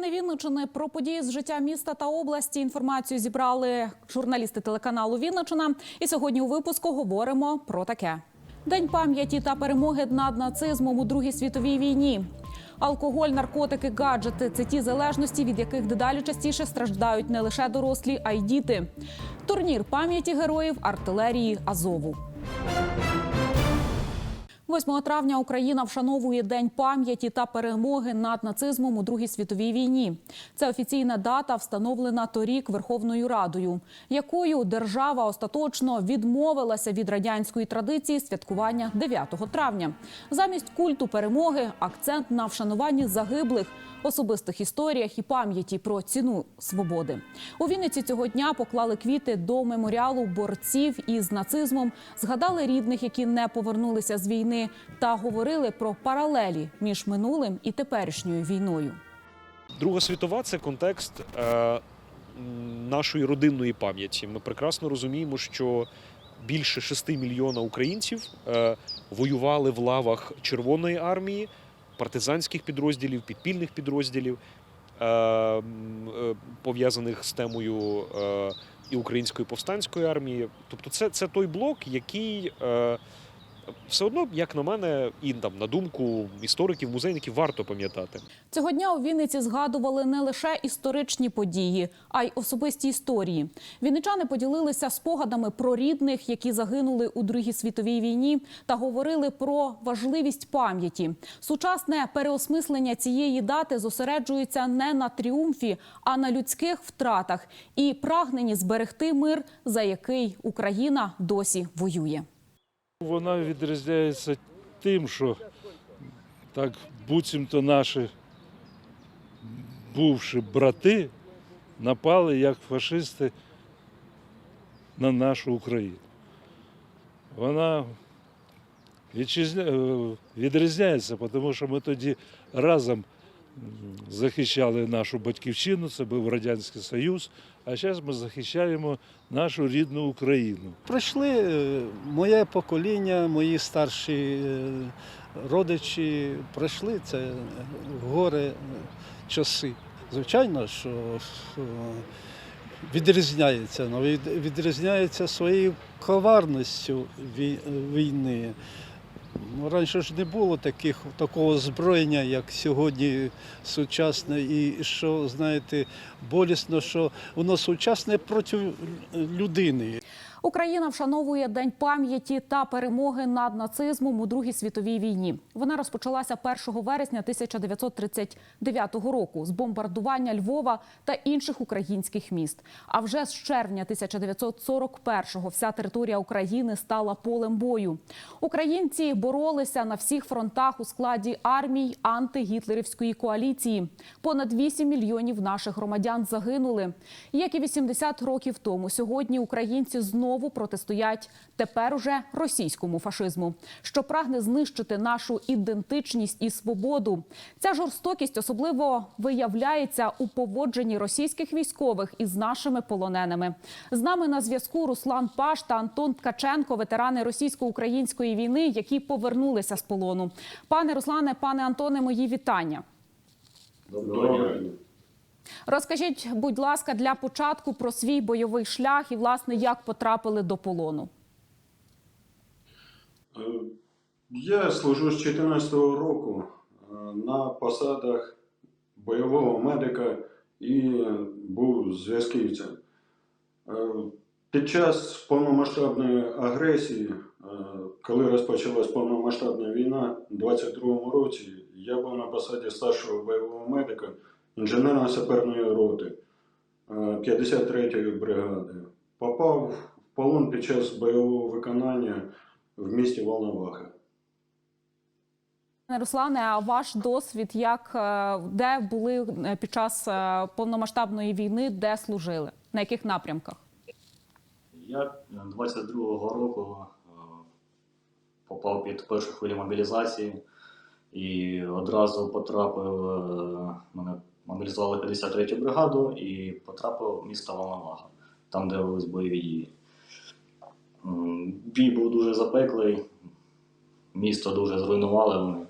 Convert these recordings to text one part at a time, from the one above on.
Новини Вінничини про події з життя міста та області. Інформацію зібрали журналісти телеканалу Вінничина. І сьогодні у випуску говоримо про таке: День пам'яті та перемоги над нацизмом у Другій світовій війні. Алкоголь, наркотики, гаджети це ті залежності, від яких дедалі частіше страждають не лише дорослі, а й діти. Турнір пам'яті героїв артилерії Азову. 8 травня Україна вшановує День пам'яті та перемоги над нацизмом у Другій світовій війні. Це офіційна дата, встановлена торік Верховною Радою, якою держава остаточно відмовилася від радянської традиції святкування 9 травня. Замість культу перемоги акцент на вшануванні загиблих, особистих історіях і пам'яті про ціну свободи. У Вінниці цього дня поклали квіти до меморіалу борців із нацизмом, згадали рідних, які не повернулися з війни, та говорили про паралелі між минулим і теперішньою війною. Друга світова це контекст е, нашої родинної пам'яті. Ми прекрасно розуміємо, що більше 6 мільйона українців е, воювали в лавах Червоної армії, партизанських підрозділів, підпільних підрозділів, е, е, пов'язаних з темою е, і української повстанської армії. Тобто, це, це той блок, який. Все одно, як на мене, і там на думку істориків, музейників, варто пам'ятати. Цього дня у Вінниці згадували не лише історичні події, а й особисті історії. Вінничани поділилися спогадами про рідних, які загинули у Другій світовій війні, та говорили про важливість пам'яті. Сучасне переосмислення цієї дати зосереджується не на тріумфі, а на людських втратах і прагненні зберегти мир, за який Україна досі воює. Вона відрізняється тим, що так буцімто наші бувші брати напали як фашисти на нашу Україну. Вона е, відрізняється, тому що ми тоді разом захищали нашу батьківщину, це був Радянський Союз, а зараз ми захищаємо нашу рідну Україну. Пройшли е, моє покоління, мої старші е, родичі пройшли це горе часи. Звичайно, що відрізняється, але відрізняється своєю коварністю війни. Ну, Раніше ж не було таких, такого зброєння, як сьогодні сучасне, і що, знаєте, болісно, що воно сучасне проти людини. Україна вшановує День пам'яті та перемоги над нацизмом у Другій світовій війні. Вона розпочалася 1 вересня 1939 року з бомбардування Львова та інших українських міст. А вже з червня 1941-го вся територія України стала полем бою. Українці боролися на всіх фронтах у складі армій антигітлерівської коаліції. Понад 8 мільйонів наших громадян загинули. Як і 80 років тому, сьогодні українці знову протистоять тепер уже російському фашизму, що прагне знищити нашу ідентичність і свободу. Ця жорстокість особливо виявляється у поводженні російських військових із нашими полоненими. З нами на зв'язку Руслан Паш та Антон Ткаченко, ветерани російсько-української війни, які повернулися з полону. Пане Руслане, пане Антоне, мої вітання. Розкажіть, будь ласка, для початку про свій бойовий шлях і власне як потрапили до полону. Е, Я служу з 2014 року е, на посадах бойового медика і був зв'язківцем. Е, Під час повномасштабної агресії, коли розпочалась повномасштабна війна у 2022 році, я був на посаді старшого бойового медика інженерно-саперної роти е, 53-ї бригади. Попав в полон під час бойового виконання в місті Волноваха. Руслане, а ваш досвід, як е, де були е, під час е, повномасштабної війни, де служили? На яких напрямках? Я 22-го року е, попав під першу хвилю мобілізації і одразу потрапив, е, мене мобілізували 53-ю бригаду і потрапив в місто Волноваха, там, де велись бойові дії. Бій був дуже запеклий, місто дуже зруйнували вони.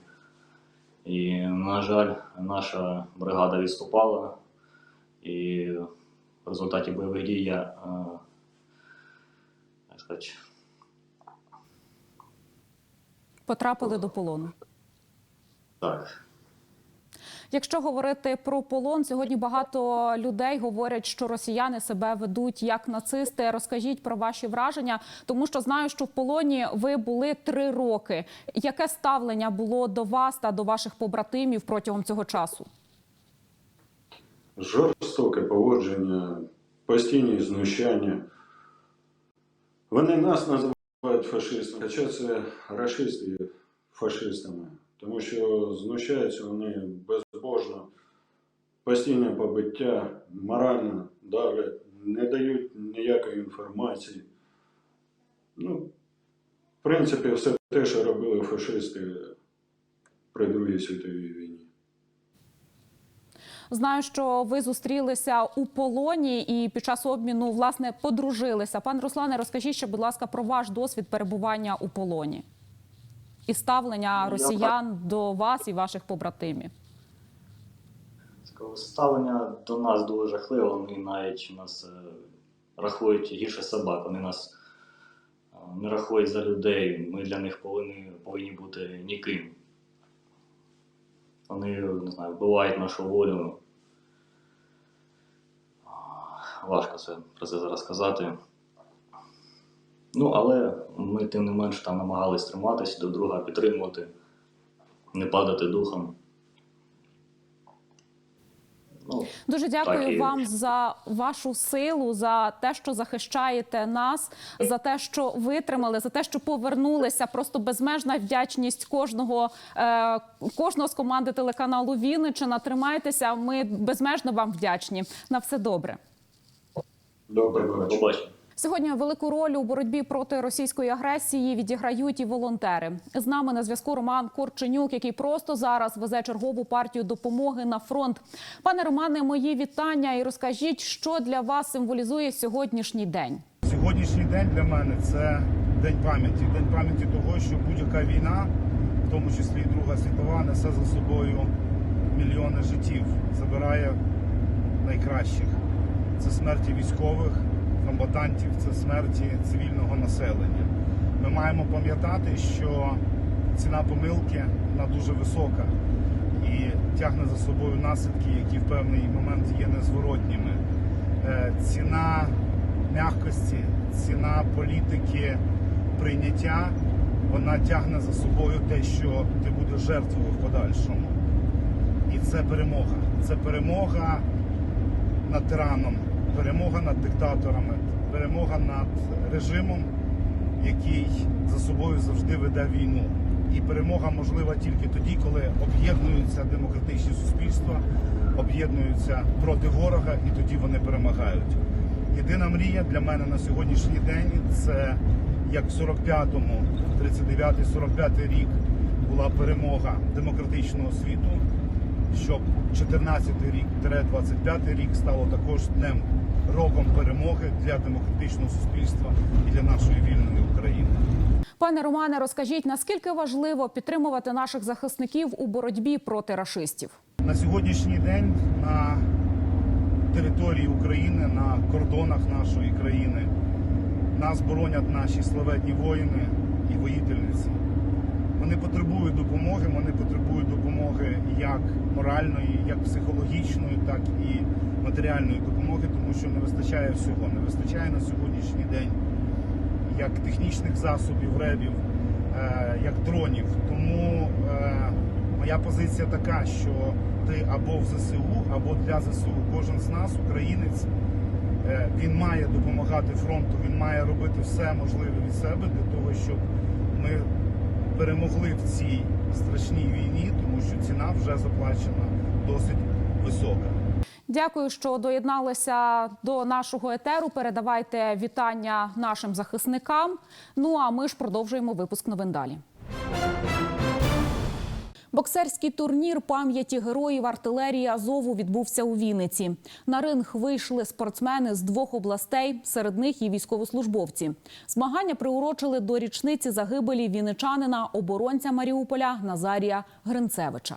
І, на жаль, наша бригада відступала, і в результаті бойових дій я, е, сказати, Потрапили до полону. так, Якщо говорити про полон, сьогодні багато людей говорять, що росіяни себе ведуть як нацисти. Розкажіть про ваші враження, тому що знаю, що в полоні ви були три роки. Яке ставлення було до вас та до ваших побратимів протягом цього часу? Жорстоке поводження, постійні знущання. Вони нас називають фашистами, хоча це рашисти фашистами, тому що знущаються вони безбожно, постійне побиття, морально давлять, не дають ніякої інформації. Ну, в принципі, все те, що робили фашисти при Другій світовій війні. Знаю, що ви зустрілися у полоні і під час обміну власне подружилися. Пан Руслане, розкажіть ще, будь ласка, про ваш досвід перебування у полоні і ставлення росіян до вас і ваших побратимів. Ставлення до нас дуже жахливе, вони навіть нас е, рахують гірше собак, вони нас е, не рахують за людей, ми для них повинні, повинні бути ніким. Вони, не знаю, вбивають нашу волю. Важко це про це зараз сказати. Ну, але ми тим не менш там намагались триматися, до друга підтримувати, не падати духом. Ну, Дуже дякую Так, і- вам за вашу силу, за те, що захищаєте нас, за те, що витримали, за те, що повернулися. Просто безмежна вдячність кожного, е, кожного з команди телеканалу Вінниччина. Тримайтеся. Ми безмежно вам вдячні. На все добре. Добре, побачимо. Сьогодні велику роль у боротьбі проти російської агресії відіграють і волонтери. З нами на зв'язку Роман Корченюк, який просто зараз везе чергову партію допомоги на фронт. Пане Романе, мої вітання і розкажіть, що для вас символізує сьогоднішній день. Сьогоднішній день для мене це день пам'яті. День пам'яті того, що будь-яка війна, в тому числі і Друга світова, несе за собою мільйони життів, забирає найкращих. Це смерті військових, комбатантів, це смерті цивільного населення. Ми маємо пам'ятати, що ціна помилки вона дуже висока і тягне за собою наслідки, які в певний момент є незворотніми. Е, Ціна м'якості, ціна політики прийняття, вона тягне за собою те, що ти будеш жертвою в подальшому. І це перемога. Це перемога над тираном, перемога над диктаторами, перемога над режимом, який за собою завжди веде війну. І перемога можлива тільки тоді, коли об'єднуються демократичні суспільства, об'єднуються проти ворога, і тоді вони перемагають. Єдина мрія для мене на сьогоднішній день це як в 45-му, 39-45 рік була перемога демократичного світу, щоб 14 рік 25 рік стало також днем роком перемоги для демократичного суспільства і для нашої вільної України. Пане Романе, розкажіть, наскільки важливо підтримувати наших захисників у боротьбі проти рашистів? На сьогоднішній день на території України, на кордонах нашої країни нас боронять наші славетні воїни і воїтельниці. Вони потребують допомоги, вони потребують допомоги як моральної, як психологічної, так і матеріальної допомоги, тому що не вистачає всього. Не вистачає на сьогоднішній день як технічних засобів, ребів, е, як дронів. Тому е, моя позиція така, що ти або в ЗСУ, або для ЗСУ. Кожен з нас, українець, е, він має допомагати фронту, він має робити все можливе від себе для того, щоб ми перемогли в цій страшній війні, тому що ціна вже заплачена досить висока. Дякую, що доєдналися до нашого етеру. Передавайте вітання нашим захисникам. Ну а ми ж продовжуємо випуск новин далі. Боксерський турнір пам'яті героїв артилерії Азову відбувся у Вінниці. На ринг вийшли спортсмени з двох областей, серед них і військовослужбовці. Змагання приурочили до річниці загибелі вінничанина, оборонця Маріуполя Назарія Гринцевича.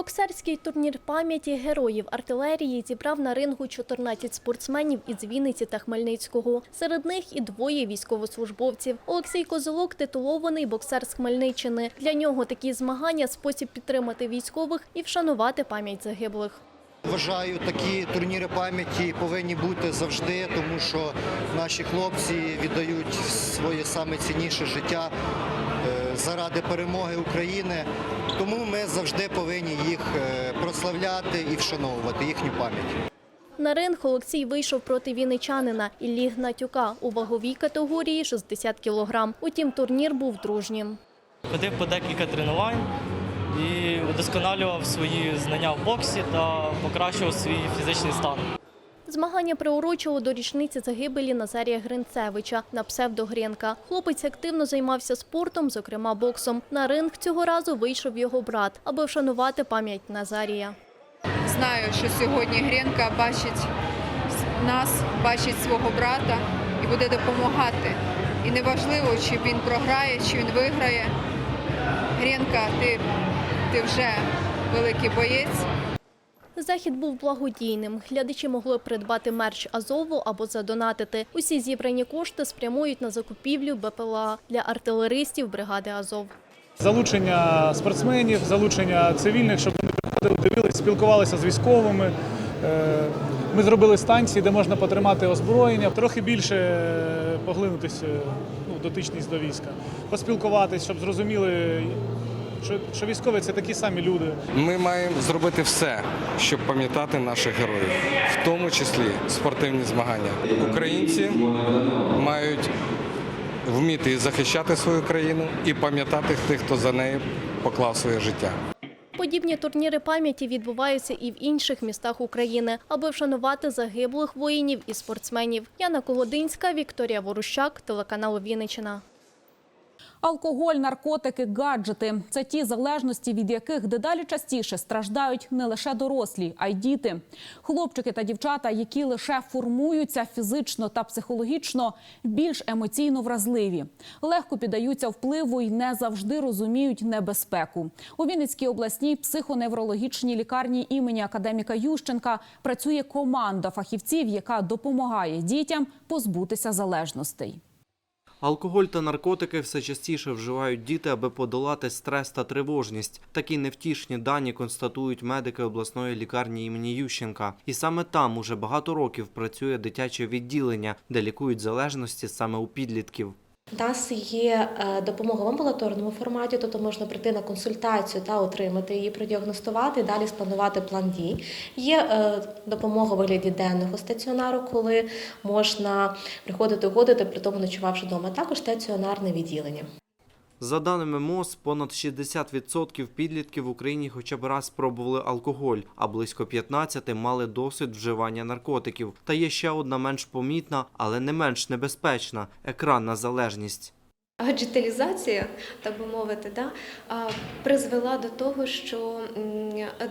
Боксерський турнір пам'яті героїв артилерії зібрав на рингу 14 спортсменів із Вінниці та Хмельницького. Серед них і двоє військовослужбовців. Олексій Козолок титулований боксер з Хмельниччини. Для нього такі змагання спосіб підтримати військових і вшанувати пам'ять загиблих. Вважаю, такі турніри пам'яті повинні бути завжди, тому що наші хлопці віддають своє саме цінніше життя е, заради перемоги України. Тому ми завжди повинні їх е, прославляти і вшановувати їхню пам'ять. На ринг Олексій вийшов проти вінничанина Іллі Гнатюка у ваговій категорії 60 кілограм. Утім, турнір був дружнім. Ходив по декілька тренувань і удосконалював свої знання в боксі та покращував свій фізичний стан. Змагання приурочило до річниці загибелі Назарія Гринцевича на псевдо Гренка. Хлопець активно займався спортом, зокрема боксом. На ринг цього разу вийшов його брат, аби вшанувати пам'ять Назарія. Знаю, що сьогодні Гренка бачить нас, бачить свого брата і буде допомагати. І неважливо, чи він програє, чи він виграє. Гренка, ти, ти вже великий боєць. Захід був благодійним. Глядачі могли придбати мерч Азову або задонатити. Усі зібрані кошти спрямують на закупівлю БПЛА для артилеристів бригади Азов. залучення спортсменів, залучення цивільних, щоб вони приходили, дивилися, спілкувалися з військовими. Е, Ми зробили станції, де можна потримати озброєння, трохи більше е, поглинутися ну, дотичність до війська, поспілкуватись, щоб зрозуміли, що, що військові це такі самі люди. Ми маємо зробити все, щоб пам'ятати наших героїв, в тому числі спортивні змагання. Українці мають вміти захищати свою країну і пам'ятати тих, хто за нею поклав своє життя. Подібні турніри пам'яті відбуваються і в інших містах України, аби вшанувати загиблих воїнів і спортсменів. Яна Когодинська, Вікторія Ворущак, телеканал Вінниччина. Алкоголь, наркотики, гаджети це ті залежності, від яких дедалі частіше страждають не лише дорослі, а й діти. Хлопчики та дівчата, які лише формуються фізично та психологічно, більш емоційно вразливі, легко піддаються впливу і не завжди розуміють небезпеку. У Вінницькій обласній психоневрологічній лікарні імені академіка Ющенка працює команда фахівців, яка допомагає дітям позбутися залежностей. Алкоголь та наркотики все частіше вживають діти, аби подолати стрес та тривожність. Такі невтішні дані констатують медики обласної лікарні імені Ющенка. І саме там уже багато років працює дитяче відділення, де лікують залежності саме у підлітків. У нас є е, допомога в амбулаторному форматі, тобто можна прийти на консультацію та отримати її, продіагностувати далі спланувати план дій. Є е, допомога в вигляді денного стаціонару, коли можна приходити угодити, при тому ночувавши вдома. Також стаціонарне відділення. За даними МОЗ, понад 60% підлітків в Україні хоча б раз спробували алкоголь, а близько 15 мали досвід вживання наркотиків. Та є ще одна менш помітна, але не менш небезпечна екранна залежність. Гаджеталізація, так би мовити, да, призвела до того, що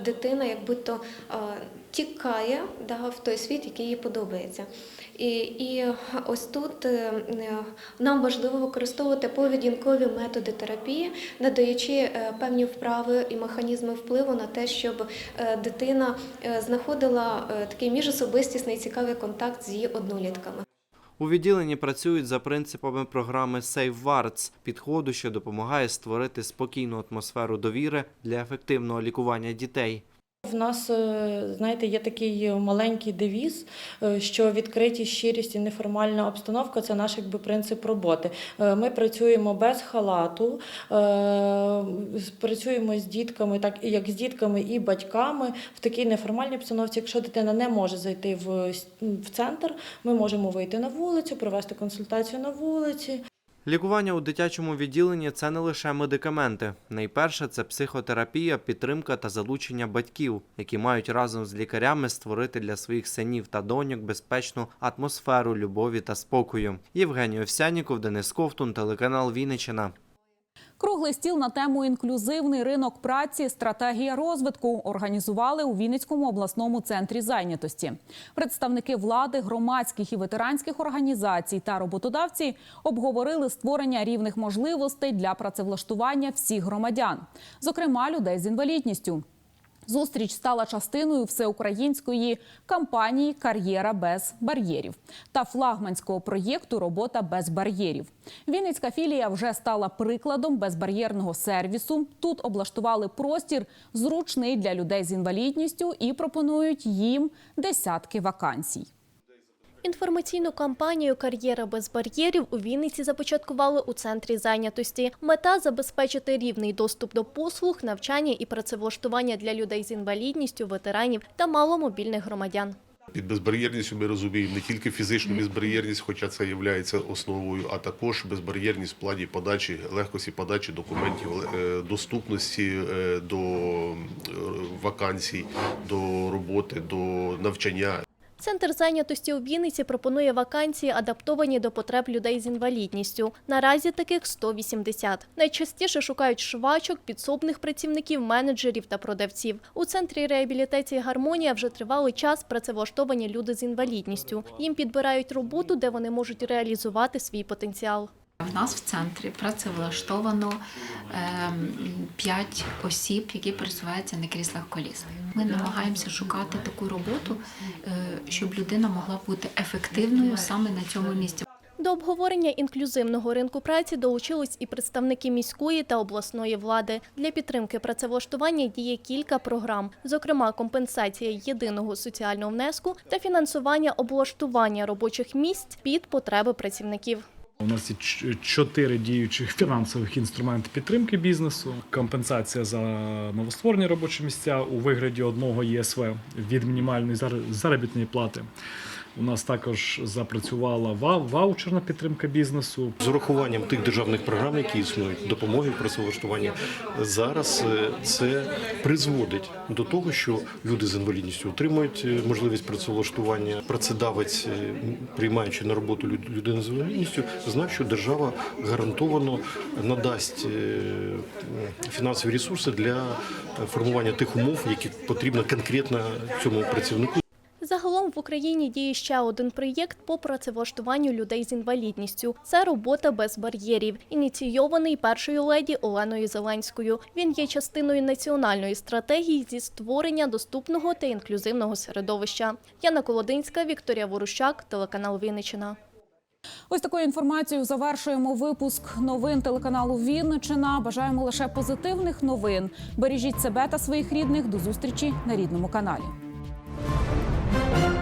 дитина як будто тікає да, в той світ, який їй подобається. І, і ось тут е, нам важливо використовувати поведінкові методи терапії, надаючи е, певні вправи і механізми впливу на те, щоб е, дитина знаходила такий міжособистісний цікавий контакт з її однолітками. У відділенні працюють за принципами програми SafeWards, підходу, що допомагає створити спокійну атмосферу довіри для ефективного лікування дітей. В нас, е, знаєте, є такий маленький девіз, е, що відкритість, щирість і неформальна обстановка це наш якби принцип роботи. Е, Ми працюємо без халату, працюємо з дітками, так як з дітками і батьками в такій неформальній обстановці. Якщо дитина не може зайти в, в центр, ми можемо вийти на вулицю, провести консультацію на вулиці. Лікування у дитячому відділенні це не лише медикаменти. Найперше це психотерапія, підтримка та залучення батьків, які мають разом з лікарями створити для своїх синів та доньок безпечну атмосферу любові та спокою. Євгеній Овсяніков, Денис Ковтун, телеканал Вінниччина. Круглий стіл на тему інклюзивний ринок праці, стратегія розвитку організували у Вінницькому обласному центрі зайнятості. Представники влади, громадських і ветеранських організацій та роботодавці обговорили створення рівних можливостей для працевлаштування всіх громадян, зокрема людей з інвалідністю. Зустріч стала частиною всеукраїнської кампанії Кар'єра без бар'єрів та флагманського проєкту Робота без бар'єрів. Вінницька філія вже стала прикладом безбар'єрного сервісу. Тут облаштували простір зручний для людей з інвалідністю і пропонують їм десятки вакансій. Інформаційну кампанію Кар'єра без бар'єрів у Вінниці започаткували у центрі зайнятості. Мета забезпечити рівний доступ до послуг, навчання і працевлаштування для людей з інвалідністю, ветеранів та маломобільних громадян. Під безбар'єрністю ми розуміємо не тільки фізичну безбар'єрність, хоча це є основою, а також безбар'єрність в плані подачі, легкості подачі документів, е, доступності е, до е, вакансій, до роботи, до навчання. Центр зайнятості у Вінниці пропонує вакансії, адаптовані до потреб людей з інвалідністю. Наразі таких 180. Найчастіше шукають швачок, підсобних працівників, менеджерів та продавців. У центрі реабілітації гармонія вже тривалий час працевлаштовані люди з інвалідністю. Їм підбирають роботу, де вони можуть реалізувати свій потенціал. В нас в центрі працевлаштовано 5 осіб, які пересуваються на кріслах коліс. Ми намагаємося шукати таку роботу, е, щоб людина могла бути ефективною саме на цьому місці. До обговорення інклюзивного ринку праці долучились і представники міської та обласної влади. Для підтримки працевлаштування діє кілька програм, зокрема компенсація єдиного соціального внеску та фінансування облаштування робочих місць під потреби працівників. У нас є чотири діючих фінансових інструменти підтримки бізнесу, компенсація за новостворені робочі місця у вигляді одного ЄСВ від мінімальної зар- заробітної плати. У нас також запрацювала ва- ваучерна підтримка бізнесу. З урахуванням тих державних програм, які існують, допомоги в зараз е, це призводить до того, що люди з інвалідністю отримують е, можливість працевлаштування. Працедавець, е, приймаючи на роботу люд- людину з інвалідністю, знає, що держава гарантовано надасть фінансові ресурси для формування тих умов, які потрібно конкретно цьому працівнику. Загалом в Україні діє ще один проєкт по працевлаштуванню людей з інвалідністю. Це робота без бар'єрів, ініційований першою леді Оленою Зеленською. Він є частиною національної стратегії зі створення доступного та інклюзивного середовища. Яна Колодинська, Вікторія Ворущак, телеканал Вінниччина. Ось такою інформацією завершуємо випуск новин телеканалу Вінничина. Бажаємо лише позитивних новин. Бережіть себе та своїх рідних. До зустрічі на рідному каналі. Thank you